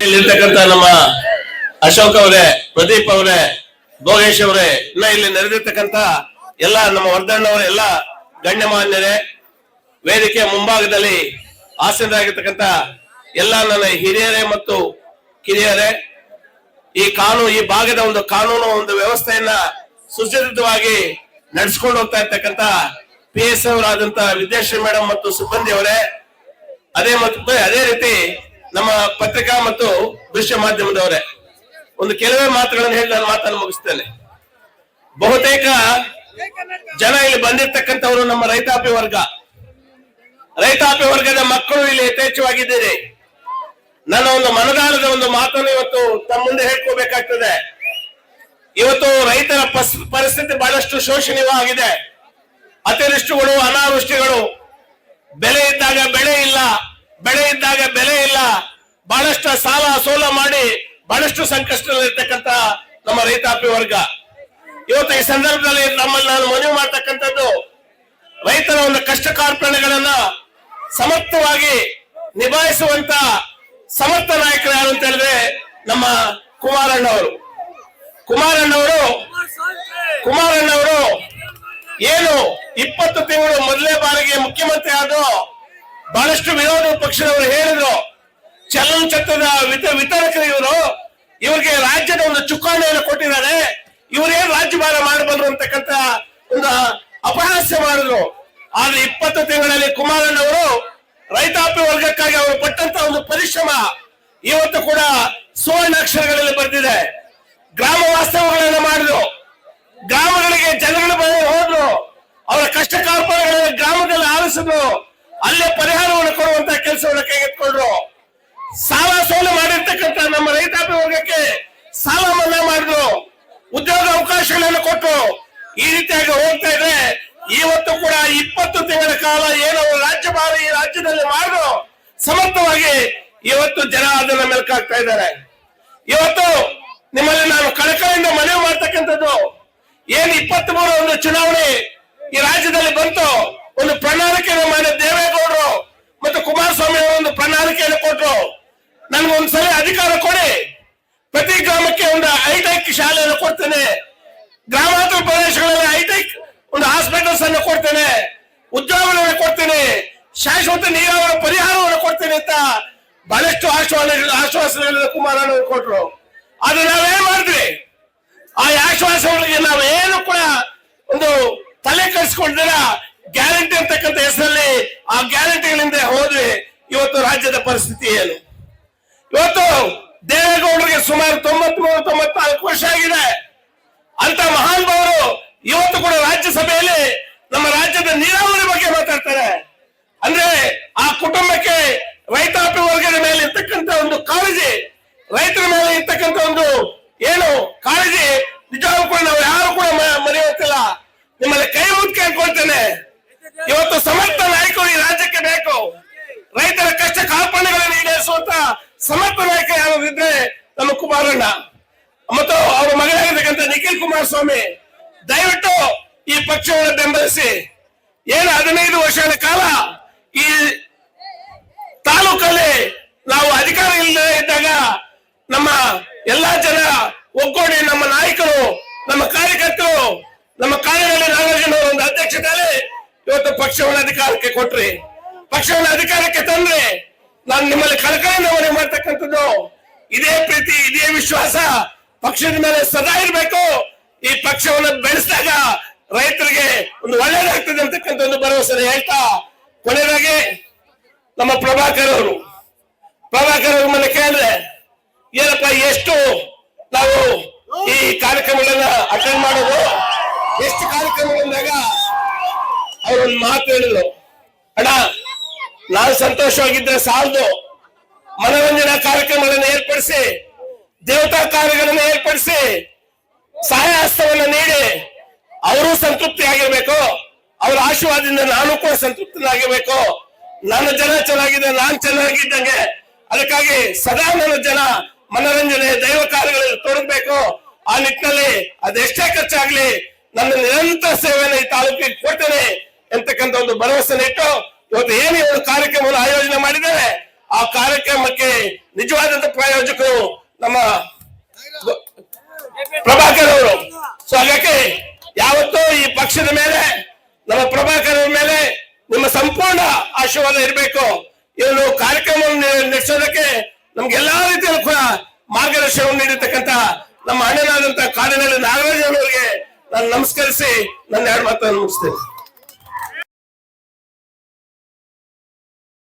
ಇಲ್ಲಿರ್ತಕ್ಕಂತ ನಮ್ಮ ಅಶೋಕ್ ಅವರೇ, ಪ್ರದೀಪ್ ಅವರೇ, ಭೋಗೇಶ್ ಅವರೇ, ಇನ್ನ ಇಲ್ಲಿ ನೆರೆದಿರ್ತಕ್ಕಂತ ಎಲ್ಲ ನಮ್ಮ ವರ್ಧಣ್ಣವರ ಎಲ್ಲ ಗಣ್ಯಮಾನ್ಯರೇ ವೇದಿಕೆ ಮುಂಭಾಗದಲ್ಲಿ ಆಸೀನರಾಗಿರ್ತಕ್ಕಂಥ ಎಲ್ಲ ನನ್ನ ಹಿರಿಯರೇ ಮತ್ತು ಕಿರಿಯರೇ ಈ ಕಾನೂನು, ಈ ಭಾಗದ ಒಂದು ಕಾನೂನು, ಒಂದು ವ್ಯವಸ್ಥೆಯನ್ನ ಸುಸಜ್ಜಿತವಾಗಿ ನಡೆಸ್ಕೊಂಡು ಹೋಗ್ತಾ ಇರ್ತಕ್ಕಂತ ಪಿ ಎಸ್ ಅವರಾದಂತ ವಿದ್ಯಾಶ್ರೀ ಮೇಡಮ್ ಮತ್ತು ಸಿಬ್ಬಂದಿ ಅವರೇ, ಅದೇ ಮತ್ತು ಅದೇ ರೀತಿ ನಮ್ಮ ಪತ್ರಿಕಾ ಮತ್ತು ದೃಶ್ಯ ಮಾಧ್ಯಮದವರೇ, ಒಂದು ಕೆಲವೇ ಮಾತುಗಳನ್ನು ಹೇಳಿ ನಾನು ಮಾತನ್ನು ಮುಗಿಸ್ತೇನೆ. ಬಹುತೇಕ ಜನ ಇಲ್ಲಿ ಬಂದಿರ್ತಕ್ಕಂಥವರು ನಮ್ಮ ರೈತಾಪಿ ವರ್ಗ. ರೈತಾಪಿ ವರ್ಗದ ಮಕ್ಕಳು ಇಲ್ಲಿ ಯಥೇಚ್ಛವಾಗಿದ್ದೀರಿ. ನನ್ನ ಒಂದು ಮನದಾಳದ ಮಾತನ್ನು ಇವತ್ತು ತಮ್ಮ ಮುಂದೆ ಹೇಳ್ಕೋಬೇಕಾಗ್ತದೆ. ಇವತ್ತು ರೈತರ ಪರಿಸ್ಥಿತಿ ಬಹಳಷ್ಟು ಶೋಷಣೀಯವಾಗಿದೆ. ಅತಿವೃಷ್ಟಿಗಳು, ಅನಾವೃಷ್ಟಿಗಳು ಬೆಲೆ ಇದ್ದಾಗ ಬೆಳೆ ಇಲ್ಲ, ಬೆಳೆ ಇದ್ದಾಗ ಬೆಲೆ ಇಲ್ಲ, ಬಹಳಷ್ಟು ಸಾಲ ಸೋಲ ಮಾಡಿ ಬಹಳಷ್ಟು ಸಂಕಷ್ಟದಲ್ಲಿರ್ತಕ್ಕಂತ ನಮ್ಮ ರೈತಾಪಿ ವರ್ಗ. ಇವತ್ತು ಈ ಸಂದರ್ಭದಲ್ಲಿ ನಮ್ಮಲ್ಲಿ ನಾನು ಮನವಿ ಮಾಡ್ತಕ್ಕಂಥದ್ದು, ರೈತರ ಒಂದು ಕಷ್ಟ ಕಾರ್ಪಣ್ಯಗಳನ್ನ ಸಮರ್ಥವಾಗಿ ನಿಭಾಯಿಸುವಂತ ಸಮರ್ಥ ನಾಯಕರು ಯಾರು ಅಂತ ಹೇಳಿದ್ರೆ ನಮ್ಮ ಕುಮಾರಣ್ಣವರು. ಕುಮಾರಣ್ಣವರು ಕುಮಾರಣ್ಣವರು ಏನು ಇಪ್ಪತ್ತು ತಿಂಗಳು ಮೊದಲೇ ಬಾರಿಗೆ ಮುಖ್ಯಮಂತ್ರಿ ಆದ್ರು ಬಹಳಷ್ಟು ವಿರೋಧ ಪಕ್ಷದವರು ಹೇಳಿದ್ರು. ಚಲನಚಿತ್ರದ ವಿತ ವಿತರಕರು ಇವರು. ಇವರಿಗೆ ರಾಜ್ಯದ ಒಂದು ಚುಕ್ಕಾಣಿಯನ್ನು ಕೊಟ್ಟಿದ್ದಾರೆ. ಇವರೇನು ರಾಜ್ಯಭಾರ ಮಾಡಬಲ್ಲರು ಅಂತಕ್ಕಂತ ಒಂದು ಅಪಹಾಸ್ಯ ಮಾಡಿದ್ರು. ಆದ್ರೆ ಇಪ್ಪತ್ತು ತಿಂಗಳಲ್ಲಿ ಕುಮಾರಣ್ಣವರು ರೈತಾಪಿ ವರ್ಗಕ್ಕಾಗಿ ಅವರು ಪಟ್ಟಂತ ಒಂದು ಪರಿಶ್ರಮ ಇವತ್ತು ಕೂಡ ಸುವರ್ಣಾಕ್ಷರಗಳಲ್ಲಿ ಬರೆದಿದೆ. ಗ್ರಾಮ ವಾಸ್ತವಗಳನ್ನು ಮಾಡಿದ್ರು. ಗ್ರಾಮಗಳಿಗೆ ಜನಗಳ ಬಂದು ಹೋದ್ರು. ಅವರ ಕಷ್ಟ ಕಾರ್ಪಣ್ಯಗಳನ್ನು ಗ್ರಾಮದಲ್ಲಿ ಆಲಿಸಿದ್ರು ಅಲ್ಲೇ ಪರಿಹಾರವನ್ನು ಕೊಡುವಂತ ಕೆಲಸವನ್ನು ಕೈಗೆತ್ಕೊಂಡ್ರು ಸಾಲ ಸೋಲು ಮಾಡಿರ್ತಕ್ಕಂಥ ನಮ್ಮ ರೈತಾಪಿ ವರ್ಗಕ್ಕೆ ಸಾಲ ಮನ್ನಾ ಮಾಡಿದ್ರು. ಉದ್ಯೋಗ ಅವಕಾಶಗಳನ್ನು ಕೊಟ್ಟು ಈ ರೀತಿಯಾಗಿ ಹೋಗ್ತಾ ಇದೆ ಇವತ್ತು ಕೂಡ ಇಪ್ಪತ್ತು ತಿಂಗಳ ಕಾಲ ಏನು ರಾಜ್ಯ ರಾಜ್ಯಭಾರ ಈ ರಾಜ್ಯದಲ್ಲಿ ಮಾಡಿದ್ರು ಸಮರ್ಥವಾಗಿ ಇವತ್ತು ಜನ ಅದನ್ನ ಮೆಲ್ಕಾಗ್ತಾ ಇದ್ದಾರೆ. ಇವತ್ತು ನಿಮ್ಮಲ್ಲಿ ನಾನು ಕಳಕಳಿಯಿಂದ ಮನವಿ ಮಾಡ್ತಕ್ಕಂಥದ್ದು, ಏನ್ ಇಪ್ಪತ್ತ್ ಮೂರು ಒಂದು ಚುನಾವಣೆ ಈ ರಾಜ್ಯದಲ್ಲಿ ಬಂತು, ಒಂದು ಪ್ರಣಾಳಿಕೆಯನ್ನು ಮಾಡಿದ ದೇವೇಗೌಡರು ಮತ್ತು ಕುಮಾರಸ್ವಾಮಿ ಅವರು ಒಂದು ಪ್ರಣಾಳಿಕೆಯನ್ನು ಕೊಟ್ರು. ನನ್ಗೊಂದ್ಸಲ ಅಧಿಕಾರ ಕೊಡಿ. ಪ್ರತಿ ಗ್ರಾಮಕ್ಕೆ ಒಂದು ಹೈಟೆಕ್ ಶಾಲೆಯನ್ನು ಕೊಡ್ತೇನೆ. ಗ್ರಾಮಾಂತರ ಪ್ರದೇಶಗಳಲ್ಲಿ ಒಂದು ಹಾಸ್ಪಿಟಲ್ಸ್ ಅನ್ನು ಕೊಡ್ತೇನೆ, ಉದ್ಯೋಗಗಳನ್ನು ಕೊಡ್ತೇನೆ, ಶಾಶ್ವತ ನೀರಾವರಿ ಪರಿಹಾರವನ್ನು ಕೊಡ್ತೇನೆ ಅಂತ ಬಹಳಷ್ಟು ಆಶ್ವಾಸ ಆಶ್ವಾಸನೆಗಳನ್ನು ಕುಮಾರಣ್ಣವರು ಕೊಟ್ರು. ಅದು ನಾವೇನ್ ಮಾಡಿದ್ವಿ? ಆ ಆಶ್ವಾಸಗಳಿಗೆ ನಾವೇನು ಕೂಡ ಒಂದು ತಲೆ ಕರೆಸಿಕೊಂಡಿರ ಗ್ಯಾರಂಟಿ ಅಂತಕ್ಕಂಥ ಹೆಸರಲ್ಲಿ ಆ ಗ್ಯಾರಂಟಿಗಳಿಂದ ಹೋದ್ವಿ ಇವತ್ತು ರಾಜ್ಯದ ಪರಿಸ್ಥಿತಿ ಏನು? ಇವತ್ತು ದೇವೇಗೌಡರಿಗೆ ಸುಮಾರು ತೊಂಬತ್ ಮೂರು ತೊಂಬತ್ನಾಲ್ಕು ವರ್ಷ ಆಗಿದೆ. ಅಂತ ಮಹಾನ್ ಭಾವರು ಇವತ್ತು ಕೂಡ ರಾಜ್ಯಸಭೆಯಲ್ಲಿ ನಮ್ಮ ರಾಜ್ಯದ ನೀರಾವರಿ ಬಗ್ಗೆ ಮಾತಾಡ್ತಾರೆ. ಅಂದ್ರೆ ಆ ಕುಟುಂಬಕ್ಕೆ ರೈತಾಪಿ ವರ್ಗದ ಮೇಲೆ ಇರ್ತಕ್ಕಂತ ಒಂದು ಕಾಳಜಿ, ರೈತರ ಮೇಲೆ ಇರ್ತಕ್ಕಂತ ಒಂದು ಏನು ಕಾಳಜಿ ನಿಜವಾಗೂ ಕೂಡ ನಾವು ಯಾರು ಕೂಡ ಮರೆಯುತ್ತಿಲ್ಲ ನಿಮ್ಮಲ್ಲಿ ಕೈ ಕೇಳ್ಕೊಳ್ತೇನೆ. ಇವತ್ತು ಸಮರ್ಥ ನಾಯಕರು ಈ ರಾಜ್ಯಕ್ಕೆ ಬೇಕು. ರೈತರ ಕಷ್ಟ ಕಾರ್ಪಣ್ಯಗಳನ್ನು ಈಡೇರಿಸುವಂತ ಸಮರ್ಥ ನಾಯಕ ಯಾರು ಇದ್ರೆ ನಮ್ಮ ಕುಮಾರಣ್ಣ. ಮತ್ತು ಅವರ ಮಗನಾಗಿರ್ತಕ್ಕಂಥ ನಿಖಿಲ್ ಕುಮಾರಸ್ವಾಮಿ. ದಯವಿಟ್ಟು ಈ ಪಕ್ಷವನ್ನು ಬೆಂಬಲಿಸಿ ಏನು ಹದಿನೈದು ವರ್ಷಗಳ ಕಾಲ ಈ ತಾಲೂಕಲ್ಲಿ ನಾವು ಅಧಿಕಾರ ಇಲ್ಲದೆ ಇದ್ದಾಗ ನಮ್ಮ ಎಲ್ಲಾ ಜನ ಒಗ್ಗೂಡಿ ನಮ್ಮ ನಾಯಕರು, ನಮ್ಮ ಕಾರ್ಯಕರ್ತರು, ನಮ್ಮ ಕಾರ್ಯದಲ್ಲಿ ನಾಗಾರ್ಜುನ ಅವರ ಒಂದು ಅಧ್ಯಕ್ಷತೆಯಲ್ಲಿ ಇವತ್ತು ಪಕ್ಷವನ್ನು ಅಧಿಕಾರಕ್ಕೆ ಕೊಟ್ರಿ. ಪಕ್ಷವನ್ನು ಅಧಿಕಾರಕ್ಕೆ ತಂದ್ರೆ ನಾನು ನಿಮ್ಮಲ್ಲಿ ಕಳಕಳಿಯಿಂದ ಮನವಿ ಮಾಡ್ತಕ್ಕಂಥದ್ದು. ಇದೇ ಪ್ರೀತಿ, ಇದೇ ವಿಶ್ವಾಸ. ಪಕ್ಷದ ಮೇಲೆ ಸದಾ ಇರಬೇಕು. ಈ ಪಕ್ಷವನ್ನು ಬೆಳೆಸಿದಾಗ ರೈತರಿಗೆ ಒಂದು ಒಳ್ಳೇದಾಗ್ತದೆ ಅಂತಕ್ಕಂಥ ಒಂದು ಭರವಸೆ ಹೇಳ್ತಾ, ಕೊನೆಯದಾಗಿ ನಮ್ಮ ಪ್ರಭಾಕರ್ ಅವರು. ಪ್ರಭಾಕರ್ ಅವ್ರ ಮನೆ ಕೇಳಿದ್ರೆ, ಏನಪ್ಪ, ಎಷ್ಟು ನಾವು ಈ ಕಾರ್ಯಕ್ರಮಗಳನ್ನ ಅಟೆಂಡ್ ಮಾಡೋದು? ಎಷ್ಟು ಕಾರ್ಯಕ್ರಮಗಳಂದಾಗ ಅವ್ರೊಂದು ಮಾತು ಹೇಳಿದ್ರು. ಅಣ್ಣ, ನಾನು ಸಂತೋಷವಾಗಿದ್ರೆ ಸಾಲದು. ಮನೋರಂಜನಾ ಕಾರ್ಯಕ್ರಮಗಳನ್ನು ಏರ್ಪಡಿಸಿ, ದೇವತಾ ಕಾರ್ಯಗಳನ್ನು ಏರ್ಪಡಿಸಿ ಸಹಾಯ ಹಸ್ತವನ್ನು ನೀಡಿ ಅವರು ಸಂತೃಪ್ತಿ ಆಗಿರ್ಬೇಕು ಅವರ ಆಶೀರ್ವಾದದಿಂದ ನಾನು ಕೂಡ ಸಂತೃಪ್ತನಾಗಿರ್ಬೇಕು. ನನ್ನ ಜನ ಚೆನ್ನಾಗಿದೆ, ನಾನ್ ಚೆನ್ನಾಗಿದ್ದಂಗೆ. ಅದಕ್ಕಾಗಿ ಸದಾ ನನ್ನ ಜನ ಮನರಂಜನೆ, ದೈವ ಕಾರ್ಯಗಳಲ್ಲಿ ತೊಡಗಬೇಕು. ಆ ನಿಟ್ಟಿನಲ್ಲಿ ಅದೆಷ್ಟೇ ಖರ್ಚಾಗ್ಲಿ ನನ್ನ ನಿರಂತರ ಸೇವೆಯನ್ನು ಈ ತಾಲೂಕಿಗೆ ಕೊಡ್ತೇನೆ ಎಂತಕ್ಕಂಥ ಒಂದು ಭರವಸೆ ಇಟ್ಟು ಇವತ್ತು ಏನು ಒಂದು ಕಾರ್ಯಕ್ರಮವನ್ನು ಆಯೋಜನೆ ಮಾಡಿದ್ದೇವೆ ಆ ಕಾರ್ಯಕ್ರಮಕ್ಕೆ ನಿಜವಾದಂತ ಪ್ರಾಯೋಜಕರು ನಮ್ಮ ಪ್ರಭಾಕರ್ ಅವರು. ಸೊ ಹಾಗಾಗಿ ಯಾವತ್ತೂ ಈ ಪಕ್ಷದ ಮೇಲೆ, ನಮ್ಮ ಪ್ರಭಾಕರ್ ಮೇಲೆ ನಿಮ್ಮ ಸಂಪೂರ್ಣ ಆಶೀರ್ವಾದ ಇರಬೇಕು. ಇವರು ಕಾರ್ಯಕ್ರಮವನ್ನು ನಡೆಸೋದಕ್ಕೆ ನಮ್ಗೆ ಎಲ್ಲಾ ರೀತಿಯಲ್ಲೂ ಕೂಡ ಮಾರ್ಗದರ್ಶನವನ್ನು ನೀಡಿರ್ತಕ್ಕಂತ ನಮ್ಮ ಅಣ್ಣನಾದಂತ ಕಾಡಿನಲ್ಲಿ ನಾಗರಾಜ್ ಅವರಿಗೆ ನಾನು ನಮಸ್ಕರಿಸಿ ನನ್ನ ಎರಡು ಮಾತನ್ನು ಮುಗಿಸ್ತೇನೆ.